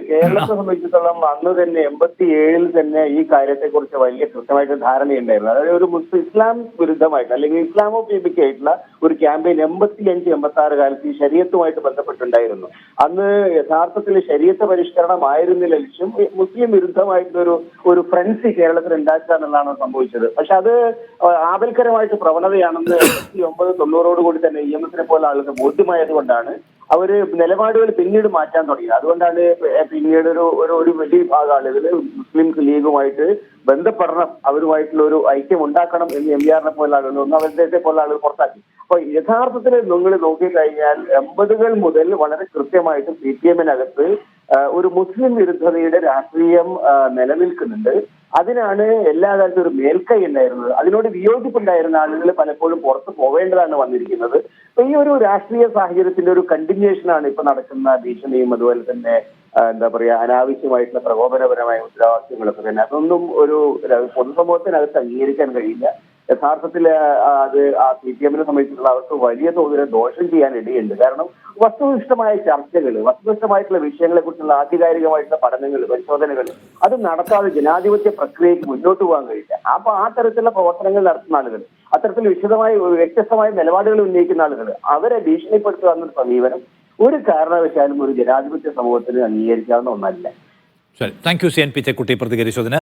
കേരളത്തെ സംബന്ധിച്ചിടത്തോളം അന്ന് തന്നെ എൺപത്തി ഏഴിൽ തന്നെ ഈ കാര്യത്തെക്കുറിച്ച് വലിയ കൃത്യമായിട്ട് ധാരണയുണ്ടായിരുന്നു അതായത് ഒരു മുസ്ലിം ഇസ്ലാം വിരുദ്ധമായിട്ട് അല്ലെങ്കിൽ ഇസ്ലാമോ ആയിട്ടുള്ള ഒരു ക്യാമ്പയിൻ എൺപത്തി അഞ്ച് എൺപത്തി ആറ് കാലത്ത് ഈ ശരീരത്തുമായിട്ട് ബന്ധപ്പെട്ടുണ്ടായിരുന്നു അന്ന് യഥാർത്ഥത്തിൽ ശരീരത്തെ പരിഷ്കരണം ആയിരുന്നില്ല ലക്ഷ്യം മുസ്ലിം വിരുദ്ധമായിട്ടൊരു ഒരു ഫ്രണ്ട്സി കേരളത്തിൽ ഉണ്ടാക്കുക എന്നുള്ളതാണ് സംഭവിച്ചത്. പക്ഷെ അത് ആപൽക്കരമായിട്ട് പ്രവണതയാണെന്ന് എൺപത്തി ഒമ്പത് തൊണ്ണൂറോട് കൂടി തന്നെ ഇ എം എസിനെ പോലെ ആളുകൾക്ക് ബോധ്യമായത് കൊണ്ടാണ് അവർ നിലപാടുകൾ പിന്നീട് മാറ്റാൻ തുടങ്ങി. അതുകൊണ്ടാണ് പിന്നീട് ഒരു ഒരു ഒരു വലിയ വിഭാഗം ആളുകൾ മുസ്ലിം ലീഗുമായിട്ട് ബന്ധപ്പെടണം അവരുമായിട്ടുള്ള ഒരു ഐക്യം ഉണ്ടാക്കണം എന്ന് എം ആറിനെ പോലെ ആളുകൾ ഒന്ന് അവരുടെ പോലെ ആളുകൾ പുറത്താക്കി. അപ്പൊ യഥാർത്ഥത്തിൽ നിങ്ങൾ നോക്കിക്കഴിഞ്ഞാൽ എൺപതുകൾ മുതൽ വളരെ കൃത്യമായിട്ട് സി പി എമ്മിനകത്ത് ഒരു മുസ്ലിം വിരുദ്ധതയുടെ രാഷ്ട്രീയം നിലനിൽക്കുന്നുണ്ട്. അതിനാണ് എല്ലാ കാലത്തും ഒരു മേൽക്കൈ ഉണ്ടായിരുന്നത്. അതിനോട് വിയോജിപ്പുണ്ടായിരുന്ന ആളുകൾ പലപ്പോഴും പുറത്ത് പോവേണ്ടതാണ് വന്നിരിക്കുന്നത്. അപ്പൊ ഈ ഒരു രാഷ്ട്രീയ സാഹചര്യത്തിന്റെ ഒരു കണ്ടിന്യൂഷൻ ആണ് ഇപ്പൊ നടക്കുന്ന ഭീഷണിയും അതുപോലെ തന്നെ എന്താ പറയാ അനാവശ്യമായിട്ടുള്ള പ്രകോപനപരമായ ഉത്തരവാദിത്യങ്ങളൊക്കെ തന്നെ. അതൊന്നും ഒരു പൊതുസമൂഹത്തിനകത്ത് അംഗീകരിക്കാൻ കഴിയില്ല. യഥാർത്ഥത്തിൽ അത് ആ സി പി എമ്മിനെ സംബന്ധിച്ചിട്ടുള്ള അവർക്ക് വലിയ തോതിൽ ദോഷം ചെയ്യാൻ ഇടയുണ്ട്. കാരണം വസ്തുനിഷ്ഠമായ ചർച്ചകൾ വസ്തുനിഷ്ഠമായിട്ടുള്ള വിഷയങ്ങളെ കുറിച്ചുള്ള ആധികാരികമായിട്ടുള്ള പഠനങ്ങൾ പരിശോധനകൾ അത് നടത്താതെ ജനാധിപത്യ പ്രക്രിയയ്ക്ക് മുന്നോട്ട് പോകാൻ കഴിയില്ല. അപ്പൊ ആ തരത്തിലുള്ള പ്രവർത്തനങ്ങൾ നടത്തുന്ന ആളുകൾ അത്തരത്തിൽ വിശദമായ വ്യത്യസ്തമായ നിലപാടുകൾ ഉന്നയിക്കുന്ന ആളുകൾ അവരെ ഭീഷണിപ്പെടുത്തുക എന്നൊരു സമീപനം ഒരു കാരണവശാലും ഒരു ജനാധിപത്യ സമൂഹത്തിന് അംഗീകരിക്കാവുന്ന ഒന്നല്ല. Thank you C N P Chekkutty പ്രതികരിച്ചതിന്.